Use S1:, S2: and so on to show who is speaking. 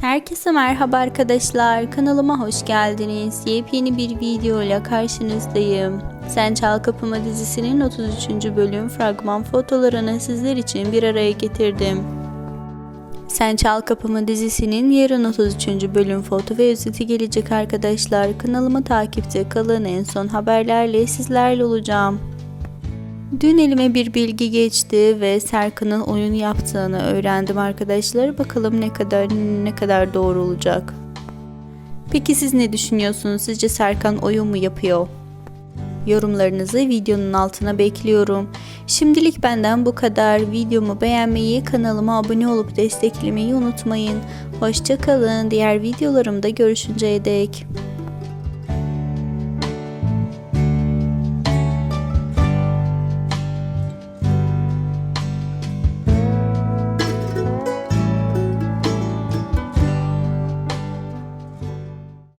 S1: Herkese merhaba arkadaşlar. Kanalıma hoş geldiniz. Yepyeni bir video ile karşınızdayım. Sen Çal Kapıma dizisinin 33. bölüm fragman fotolarını sizler için bir araya getirdim. Sen Çal Kapımı dizisinin yarın 33. bölüm foto ve özeti gelecek arkadaşlar. Kanalımı takipte kalın. En son haberlerle sizlerle olacağım. Dün elime bir bilgi geçti ve Serkan'ın oyun yaptığını öğrendim arkadaşlar. Bakalım ne kadar ne kadar doğru olacak. Peki siz ne düşünüyorsunuz? Sizce Serkan oyun mu yapıyor? Yorumlarınızı videonun altına bekliyorum. Şimdilik benden bu kadar. Videomu beğenmeyi, kanalıma abone olup desteklemeyi unutmayın. Hoşça kalın. Diğer videolarımda görüşünceye dek.